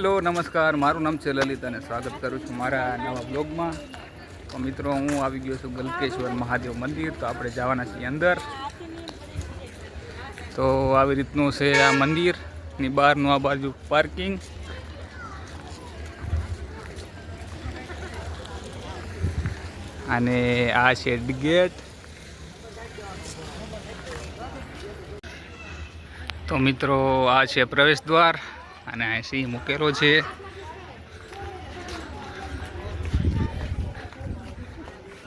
Hello, નમસ્કાર. મારું નામ છે લલિત અને સ્વાગત કરું છું મારા નવા બ્લોગમાં. તો મિત્રો, હું આવી ગયો છું ગલકેશ્વર મહાદેવ મંદિર. તો આપણે જવાના છીએ અંદર. તો આવી રીતનું છે આ મંદિરની બહારનું આ બાજુ પાર્કિંગ અને આ છે ગેટ તો મિત્રો, આ છે પ્રવેશ દ્વાર. અને આ સિંહ મૂકેલો છે.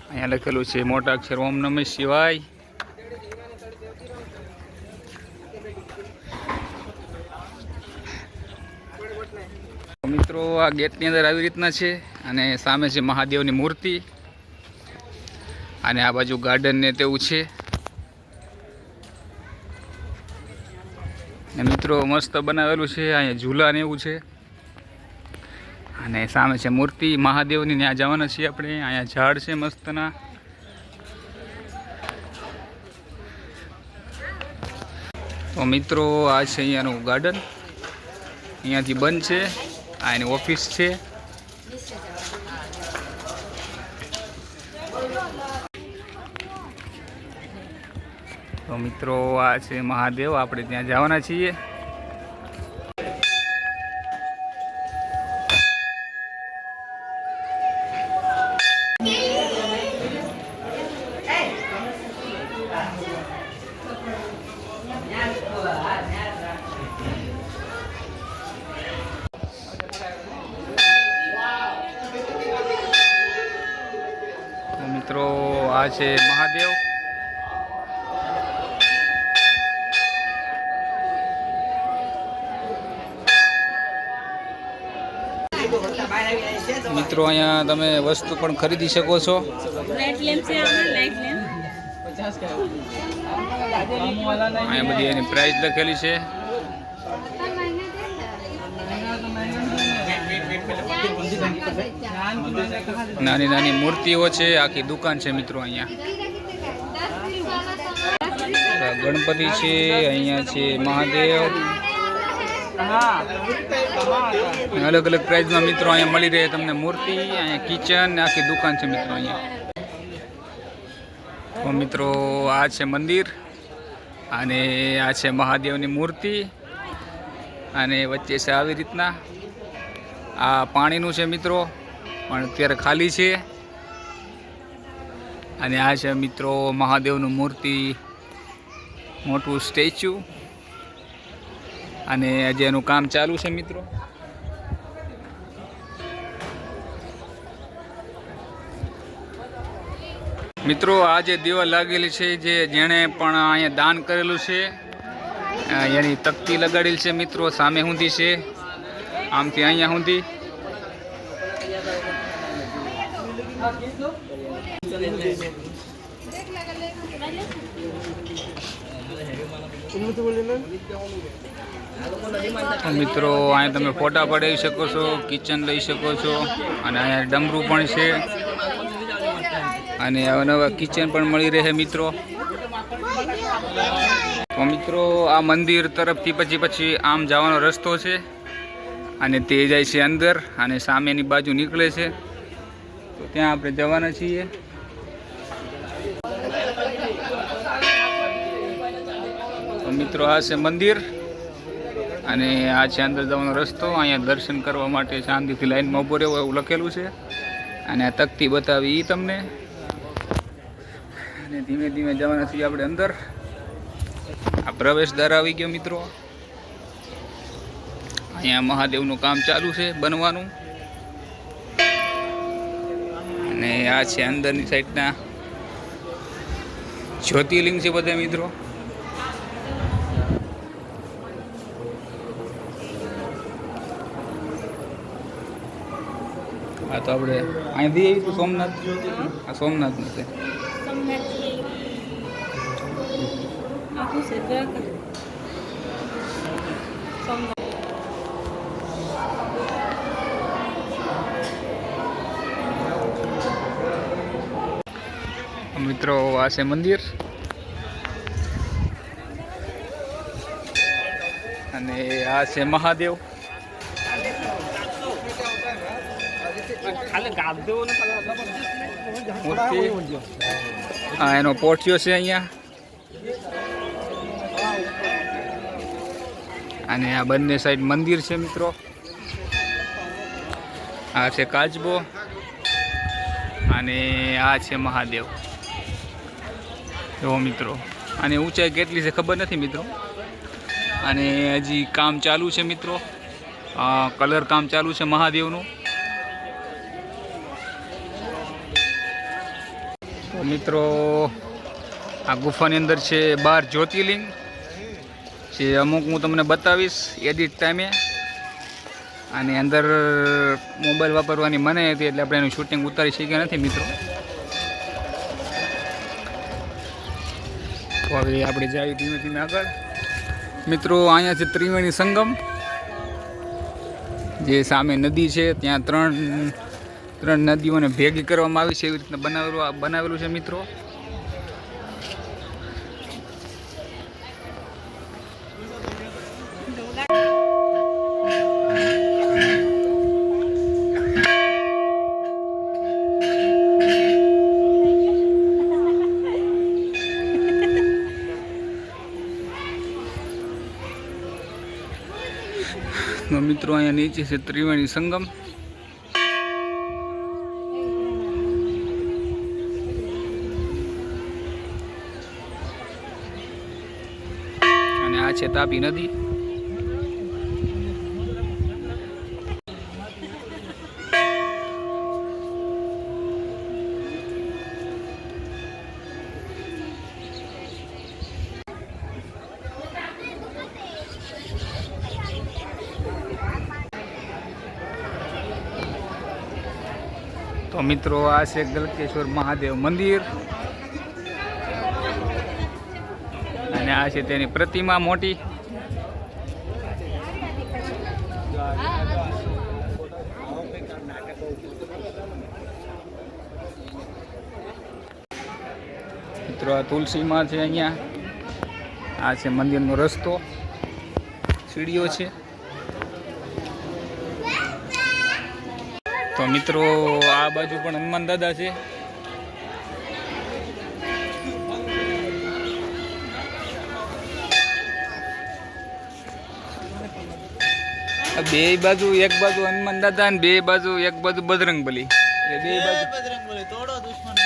અહીંયા લખેલું છે, મોટા અક્ષર ઓમ નમઃ શિવાય. મિત્રો, આ ગેટની અંદર આવી રીતના છે અને સામે છે મહાદેવની મૂર્તિ. અને આ બાજુ ગાર્ડન ને તેવું છે. ને મિત્રો મસ્ત બનાવેલું છે, અહીંયા ઝૂલા ને એવું છે. અને સામે છે મૂર્તિ મહાદેવની ત્યાં જવાના છીએ આપણે. અહીંયા ઝાડ છે મસ્તના. તો મિત્રો, આ છે અહીંયાનું ગાર્ડન અહીંયાથી બંધ છે. આ એની ઓફિસ છે. તો મિત્રો આ છે મહાદેવ. આપણે ત્યાં જવાના છીએ. મિત્રો આ છે મહાદેવ. મિત્રો અહીંયા તમે વસ્તુ પણ ખરીદી શકો છો. અહીંયા બધી એની પ્રાઇસ લખેલી છે. નાની નાની મૂર્તિઓ છે આખી દુકાન છે મિત્રો અહીંયા. ગણપતિ છે અહીંયા છે મહાદેવ. અલગ અલગ પ્રાઇઝમાં મિત્રો અહીંયા મળી રહે તમને મૂર્તિ, અહીંયા કિચન આખી દુકાન છે મિત્રો અહીંયા. તો મિત્રો, આ છે મંદિર, અને આ છે મહાદેવની મૂર્તિ, અને વચ્ચે છે આવી રીતના. આ પાણીનું છે મિત્રો, પણ અત્યારે ખાલી છે. અને આ છે મિત્રો મહાદેવનું મૂર્તિ, મોટું સ્ટેચ્યુ. અને આજે એનું કામ ચાલુ છે, મિત્રો. મિત્રો આ જે દીવા લાગેલી છે જે જેણે પણ અહીંયા દાન કરેલું છે. એની તકતી લગાડેલી છે, મિત્રો, સામે સુધી છે. આમથી અહીંયા સુધી મિત્રો, અહીંયા તમે ફોટા પડાવી શકો છો કિચન લઈ શકો છો, અને અહીંયા ડમરું પણ છે. અને નવા કિચન પણ મળી રહે મિત્રો. તો મિત્રો, આ મંદિર તરફથી પછી પછી આમ જવાનો રસ્તો છે. અને તે જાય છે અંદર, અને સામેની બાજુ નીકળે છે. તો ત્યાં આપણે જવાના છીએ. મિત્રો, આ છે મંદિર. અને આ છે અંદર જવાનો રસ્તો, અહીંયા દર્શન કરવા માટે શાંતિથી લાઈનમાં ઊભો રહેવો એવું લખેલું છે. અને આ તકતી બતાવી એ તમને. અને ધીમે ધીમે જવાના છીએ આપણે અંદર આ પ્રવેશદ્વાર આવી ગયો મિત્રો. અહીંયા મહાદેવનું કામ ચાલુ છે બનવાનું. અને આ છે અંદરની સાઈડના જ્યોતિર્લિંગ છે બધા મિત્રો. તો આપણે અહીંથી આવી તું સોમનાથ? આ સોમનાથ આખું છે. મિત્રો, આ છે મંદિર. અને આ છે મહાદેવ. આ એનો પોઠિયો છે અહીંયા. અને આ બંને સાઈડ મંદિર છે મિત્રો. આ છે કાચબો. અને આ છે મહાદેવ. જો મિત્રો અને ઊંચાઈ કેટલી છે ખબર નથી મિત્રો. અને હજી કામ ચાલુ છે મિત્રો. કલર કામ ચાલુ છે મહાદેવનું. મિત્રો, આ ગુફાની અંદર છે બાર જ્યોતિર્લિંગ. જે અમુક હું તમને બતાવીશ એડિટ ટાઈમે અને અંદર મોબાઈલ વાપરવાની મને હતી એટલે આપણે એનું શૂટિંગ ઉતારી શક્યા નથી મિત્રો. હવે આપણે જઈએ ધીમે ધીમે આગળ. મિત્રો, અહીંયા છે ત્રિવેણી સંગમ. જે સામે નદી છે, ત્યાં ત્રણ ત્રણ નદીઓને ભેગી કરવામાં આવી છે એવી રીતના બનાવેલું બનાવેલું છે મિત્રો. મિત્રો, અહીંયા નીચે છે ત્રિવેણી સંગમ અને આ છે તાપી નદી તો મિત્રો આ છે ગલકેશ્વર મહાદેવ મંદિર. અને આ છે તેની પ્રતિમા મોટી. મિત્રો, આ તુલસીમાં છે અહીંયા. આ છે મંદિરનો રસ્તો. સીડીઓ છે. તો મિત્રો, આ બાજુ પણ હનુમાન દાદા છે. બે બાજુ એક બાજુ હનુમાન દાદા ને બે બાજુ એક બાજુ બજરંગ બલી. બે બાજુ બજરંગબલી તોડો દુશ્મન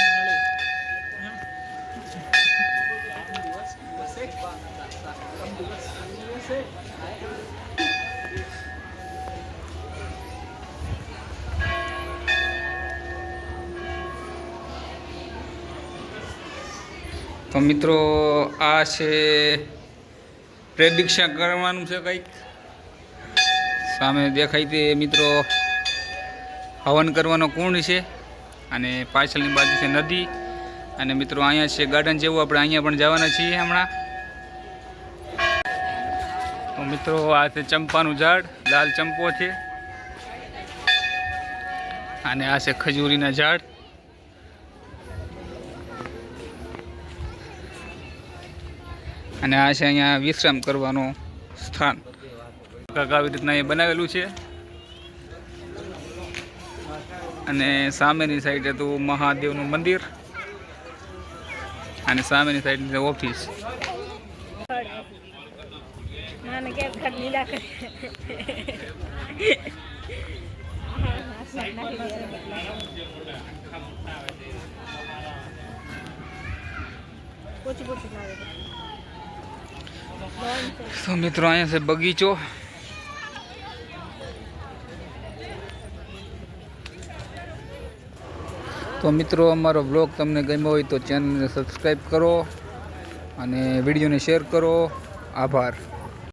તો મિત્રો આ છે પ્રેડિક્ષા કરવાનું છે કંઈક? સામે દેખાય તે મિત્રો હવન કરવાનો કુંડ છે અને પાછળની બાજુ છે નદી. અને મિત્રો અહીંયા છે ગાર્ડન જેવું આપણે અહીંયા પણ જવાના છીએ હમણાં. તો મિત્રો આ છે ચંપાનું ઝાડ, લાલ ચંપો છે. અને આ છે ખજૂરીના ઝાડ. અને આ છે અહીંયા વિશ્રામ કરવાનું સ્થાન. કાંઈક આવી રીતના એ બનાવેલું છે. અને સામેની સાઈડ હતું મહાદેવનું મંદિર અને સામેની સાઈડ ઓફિસ. તો મિત્રો અહીંયા છે બગીચો. તો મિત્રો, અમારો બ્લોગ તમને ગમ્યો હોય તો ચેનલને સબસ્ક્રાઈબ કરો અને વિડીયોને શેર કરો. આભાર.